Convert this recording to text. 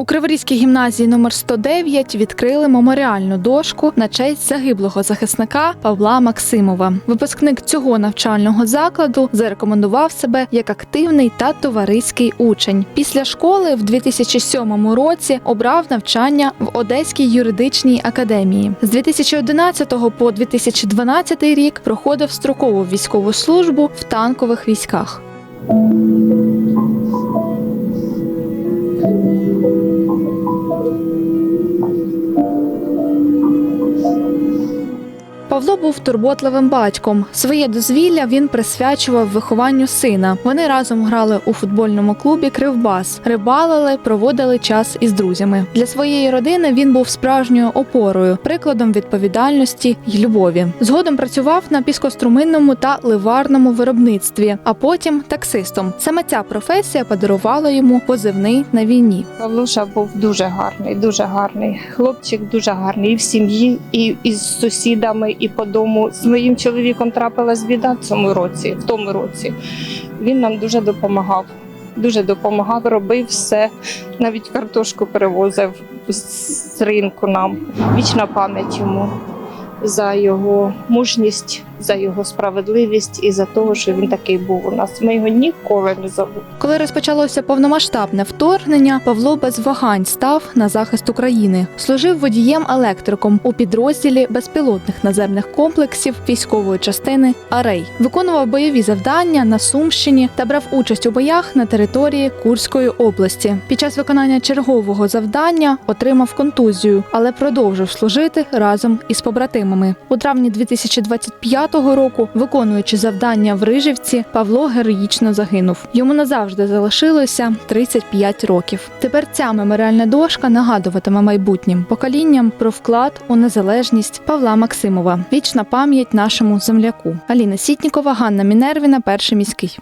У Криворізькій гімназії номер 109 відкрили меморіальну дошку на честь загиблого захисника Павла Максимова. Випускник цього навчального закладу зарекомендував себе як активний та товариський учень. Після школи в 2007 році обрав навчання в Одеській юридичній академії. З 2011 по 2012 рік проходив строкову військову службу в танкових військах. Павло був турботливим батьком. Своє дозвілля він присвячував вихованню сина. Вони разом грали у футбольному клубі Кривбас, рибалили, проводили час із друзями. Для своєї родини він був справжньою опорою, прикладом відповідальності й любові. Згодом працював на піскоструминному та ливарному виробництві, а потім таксистом. Саме ця професія подарувала йому позивний на війні. Павлуша був дуже гарний, дуже гарний. Хлопчик дуже гарний і в сім'ї, і із сусідами, і по дому. З моїм чоловіком трапилась біда цьому році, в тому році. Він нам дуже допомагав. Дуже допомагав, робив все, навіть картошку перевозив з ринку нам. Вічна пам'ять йому за його мужність, за його справедливість і за того, що він такий був у нас. Ми його ніколи не забудемо. Коли розпочалося повномасштабне вторгнення, Павло без вагань став на захист України. Служив водієм-електриком у підрозділі безпілотних наземних комплексів військової частини Арей. Виконував бойові завдання на Сумщині та брав участь у боях на території Курської області. Під час виконання чергового завдання отримав контузію, але продовжив служити разом із побратимами. У травні 2025 року, виконуючи завдання в Рижівці, Павло героїчно загинув. Йому назавжди залишилося 35 років. Тепер ця меморіальна дошка нагадуватиме майбутнім поколінням про вклад у незалежність Павла Максимова. Вічна пам'ять нашому земляку. Аліна Сітнікова, Ганна Мінервіна, перший міський.